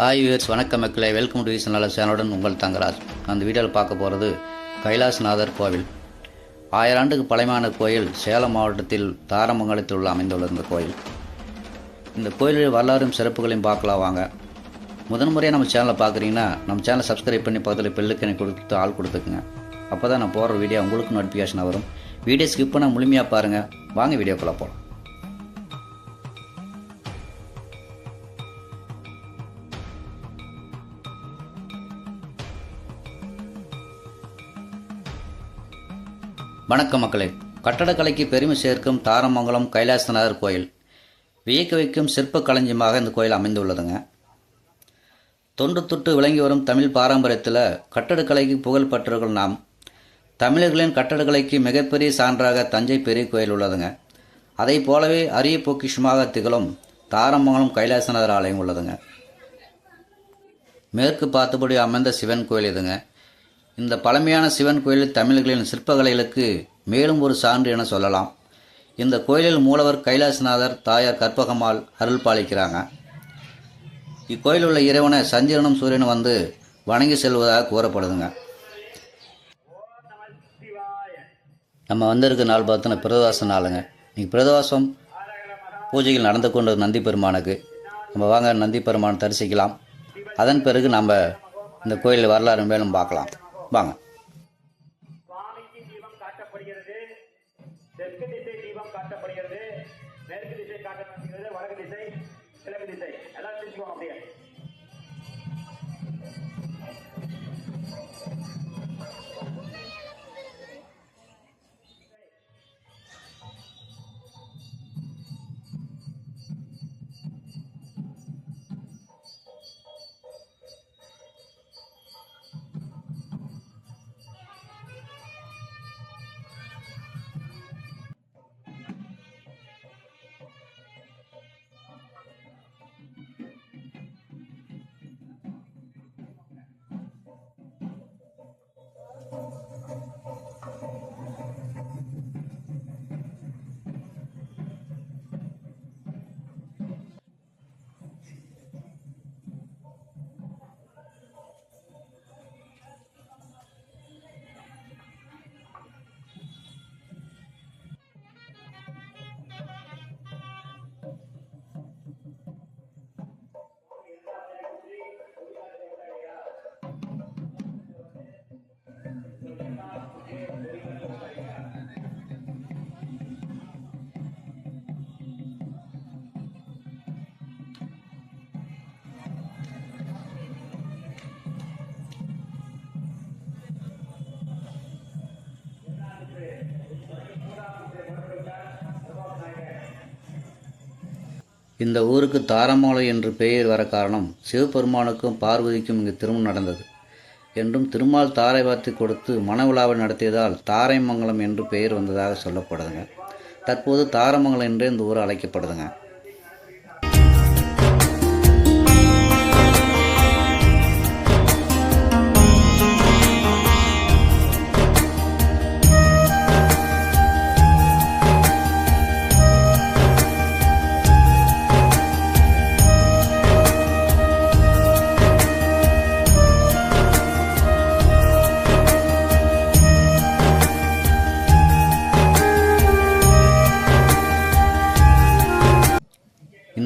Hi wears வணக்கம் மக்களே. Welcome to நல்ல சேனலுடன் உங்கள் தங்கராஜ். அந்த வீடியோவில் பார்க்க போகிறது கைலாசநாதர் கோவில். ஆயிரம் ஆண்டுக்கு பழமையான கோயில் சேலம் மாவட்டத்தில் தாரமங்கலத்தில் உள்ள அமைந்துள்ள இந்த கோயில். இந்த கோயிலில் வரலாறும் சிறப்புகளையும் பார்க்கலாம் வாங்க. முதன் முறையாக நம்ம சேனலை பார்க்குறீங்கன்னா நம்ம சேனலை சப்ஸ்கிரைப் பண்ணி பக்கத்தில் பெல்லுக்கனை கொடுத்து ஆள் கொடுத்துக்குங்க. அப்போ தான் நான் போடுற வீடியோ உங்களுக்கு நோட்டிஃபிகேஷனாக வரும். வீடியோ ஸ்கிப் பண்ணால் முழுமையாக பாருங்கள் வாங்க வீடியோக்குள்ளே போகலாம் வணக்க மக்களே. கட்டடக்கலைக்கு பெருமை சேர்க்கும் தாரமங்கலம் கைலாசநாதர் கோயில். வியக்க வைக்கும் சிற்ப களஞ்சியமாக இந்த கோயில் அமைந்துள்ளதுங்க. தொன்று தொட்டு விளங்கி வரும் தமிழ் பாரம்பரியத்தில் கட்டடக்கலைக்கு புகழ் பெற்றவர்கள் நாம். தமிழர்களின் கட்டடக்கலைக்கு மிகப்பெரிய சான்றாக தஞ்சை பெரிய கோயில் உள்ளதுங்க. அதை போலவே அரிய பொக்கிஷமாக திகழும் தாரமங்கலம் கைலாசநாதர் ஆலயம் உள்ளதுங்க. மேற்கு பார்த்தபடி அமைந்த சிவன் கோயில் இதுங்க. இந்த பழமையான சிவன் கோயில் தமிழர்களின் சிற்பக்கலைகளுக்கு மேலும் ஒரு சான்று என சொல்லலாம். இந்த கோயிலில் மூலவர் கைலாசநாதர் தாயார் கற்பகம்மாள் அருள் பாலிக்கிறாங்க. இக்கோயில் உள்ள இறைவனை சந்திரனும் சூரியனும் வந்து வணங்கி செல்வதாக கூறப்படுதுங்க. நம்ம வந்திருக்க நாள் பார்த்தோன்னா பிரதவாச நாளுங்க. இன்றைக்கி பிரதவாசம் பூஜைகள் நடந்து கொண்ட நந்தி பெருமானுக்கு. நம்ம வாங்க நந்தி பெருமானை தரிசிக்கலாம். அதன் பிறகு நம்ம இந்த கோயில் வரலாறு மேலும் பார்க்கலாம். வாங்க இந்த ஊருக்கு தாரமலை என்று பெயர் வர காரணம் சிவபெருமானுக்கும் பார்வதிக்கும் இங்கு திருமணம் நடந்தது. என்றும் திருமால் தாரை வார்த்தை கொடுத்து மணவிழாவை நடத்தியதால் தாரைமங்கலம் என்று பெயர் வந்ததாக சொல்லப்படுதுங்க. தற்போது தாரமங்கலம் என்றே இந்த ஊர் அழைக்கப்படுதுங்க.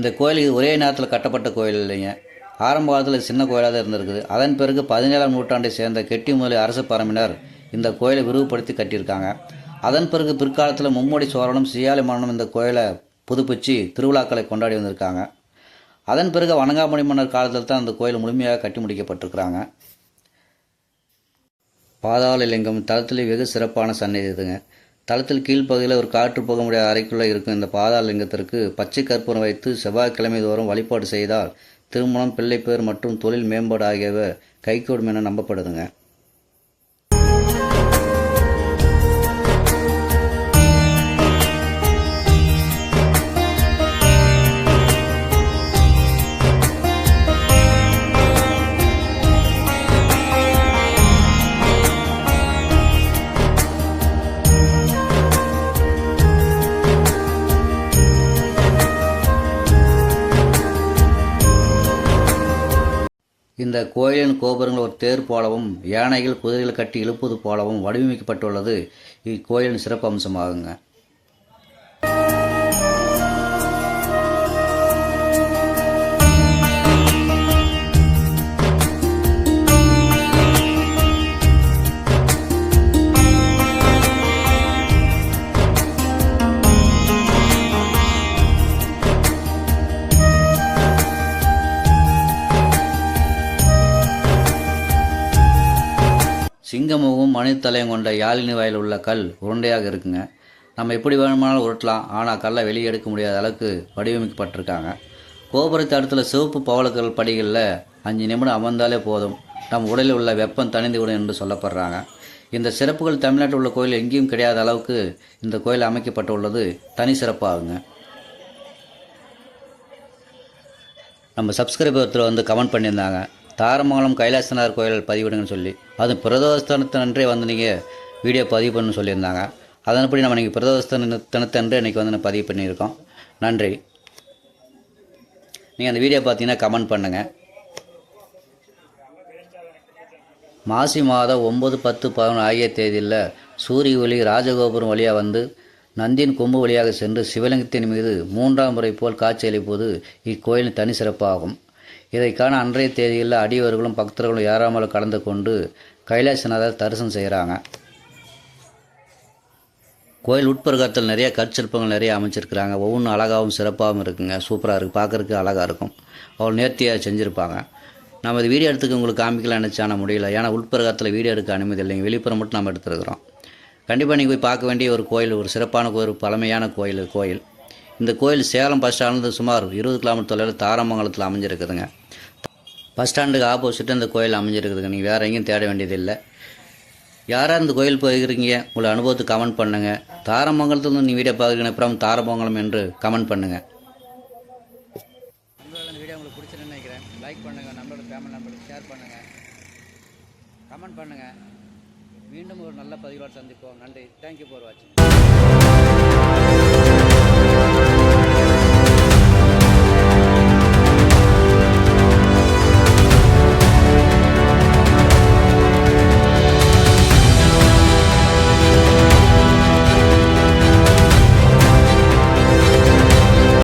இந்த கோயில் ஒரே நேரத்தில் கட்டப்பட்ட கோயில் இல்லைங்க. ஆரம்ப காலத்தில் சின்ன கோயிலாக தான் இருந்திருக்குது. அதன் பிறகு பதினேழாம் நூற்றாண்டை சேர்ந்த கெட்டி முதலி அரச பரம்பினர் இந்த கோயிலை விரிவுபடுத்தி கட்டியிருக்காங்க. அதன் பிறகு பிற்காலத்தில் மும்மொழி சோழனும் சியாலி மன்னனும் இந்த கோயிலை புதுப்பிச்சு திருவிழாக்களை கொண்டாடி வந்திருக்காங்க. அதன் பிறகு வணங்காமணி மன்னர் காலத்தில் தான் அந்த கோயில் முழுமையாக கட்டி முடிக்கப்பட்டிருக்கிறாங்க. பாதாள லிங்கம் தளத்தில் வெகு சிறப்பான சன்னிதி இதுங்க. தளத்தில் கீழ்ப்பகுதியில் ஒரு காற்று போக முடியாத அறைக்குள்ளே இருக்கும் இந்த பாதாளிங்கத்திற்கு பச்சை கற்பூரம் வைத்து செவ்வாய்க்கிழமை தோறும் வழிபாடு செய்தால் திருமணம் பிள்ளைப்பேர் மற்றும் தொழில் மேம்பாடு ஆகியவை கைகூடும் என நம்பப்படுதுங்க. இந்த கோயிலின் கோபுரங்கள் ஒரு தேர் போலவும் யானைகள் குதிரைகள் கட்டி இழுப்பது போலவும் வடிவமைக்கப்பட்டுள்ளது. இக்கோயிலின் சிறப்பு அம்சமாகுங்க சிங்கமுகம் தலையம் கொண்ட யாழினி வாயில் உள்ள கல் உருண்டையாக இருக்குங்க. நம்ம எப்படி வேணுமானாலும் உருட்டலாம். ஆனால் கல்லை வெளியே எடுக்க முடியாத அளவுக்கு வடிவமைக்கப்பட்டிருக்காங்க. கோபுரத்து அடுத்துல சிவப்பு பவளக்கல் படிகளில் அஞ்சு நிமிடம் அமர்ந்தாலே போதும். நம் உடலில் உள்ள வெப்பம் தணிந்து விடும் என்று சொல்லப்படுறாங்க. இந்த சிறப்புகள் தமிழ்நாட்டில் உள்ள கோயில் எங்கேயும் கிடையாத அளவுக்கு இந்த கோயில் அமைக்கப்பட்டுள்ளது. தனி சிறப்பாகுங்க. நம்ம சப்ஸ்கிரைபர் ஒருத்தர் வந்து கமெண்ட் பண்ணியிருந்தாங்க. தாரமங்கலம் கைலாசநாதர் கோயில் பதிவிடுங்கன்னு சொல்லி. அது பிரதோஸ்தானத்தன்றே வந்து நீங்கள் வீடியோ பதிவு பண்ணு சொல்லியிருந்தாங்க. அதன்படி நம்ம இன்றைக்கி பிரதோஸ்தானத்தன்றே இன்றைக்கி வந்து நான் பதிவு பண்ணியிருக்கோம். நன்றி. நீங்கள் அந்த வீடியோ பார்த்தீங்கன்னா கமெண்ட் பண்ணுங்கள் மாசி மாதம் ஒம்பது பத்து பதினொன்று ஆகிய தேதியில் சூரிய ஒளி ராஜகோபுரம் வழியாக வந்து நந்தியின் கொம்பு வழியாக சென்று சிவலிங்கத்தின் மீது மூன்றாம் முறை போல் காட்சியளிப்பது இக்கோயிலின் தனி சிறப்பாகும். இதை காண அன்றைய தேதியில் அடியவர்களும் பக்தர்களும் ஏறாமல் கலந்து கொண்டு கைலாசநாதர் தரிசனம் செய்கிறாங்க. கோயில் உட்பிரகாரத்தில் நிறைய கற்சிற்பங்கள் நிறைய அமைச்சிருக்கிறாங்க. ஒவ்வொன்றும் அழகாகவும் சிறப்பாகவும் இருக்குங்க. சூப்பராக இருக்குது பார்க்குறதுக்கு அழகாக இருக்கும். அவ்வளோ நேர்த்தியாக செஞ்சுருப்பாங்க. நம்ம இது வீடியோ எடுத்துக்க உங்களுக்கு காமிக்கலாம் நினச்சி ஆனால் முடியல. ஏன்னா உட்பிரகாரத்தில் வீடியோ எடுக்க அனுமதி இல்லைங்க. வெளிப்புறம் மட்டும் நம்ம எடுத்துருக்குறோம். கண்டிப்பாக நீங்கள் போய் பார்க்க வேண்டிய ஒரு கோயில் ஒரு சிறப்பான கோயில் பழமையான கோயில் கோயில். இந்த கோயில் சேலம் பஸ் ஸ்டாண்ட்லேருந்து சுமார் இருபது கிலோமீட்டர் தொலைவில் தாராமங்கலத்தில் அமைஞ்சிருக்குதுங்க. பஸ் ஸ்டாண்டுக்கு ஆப்போசிட்டு இந்த கோயில் அமைஞ்சிருக்குதுங்க. நீங்கள் வேறு எங்கேயும் தேட வேண்டியதில்லை. யாராக இந்த கோயில் போயிருக்கிறீங்க உங்களை அனுபவத்தை கமெண்ட் பண்ணுங்கள் தாரமங்கலத்துலேருந்து நீ வீடியோ பார்க்குறீங்க அப்புறம் தாரமங்கலம் என்று கமெண்ட் பண்ணுங்கள் இந்த வீடியோ உங்களுக்கு பிடிச்சிருன்னு நினைக்கிறேன். லைக் பண்ணுங்கள் நம்மளோட ஃபேமிலி நம்பருக்கு ஷேர் பண்ணுங்கள் கமெண்ட் பண்ணுங்கள் மீண்டும் ஒரு நல்ல பதிவோடு சந்திப்போம். நன்றி. தேங்க்யூ ஃபார் வாட்சிங்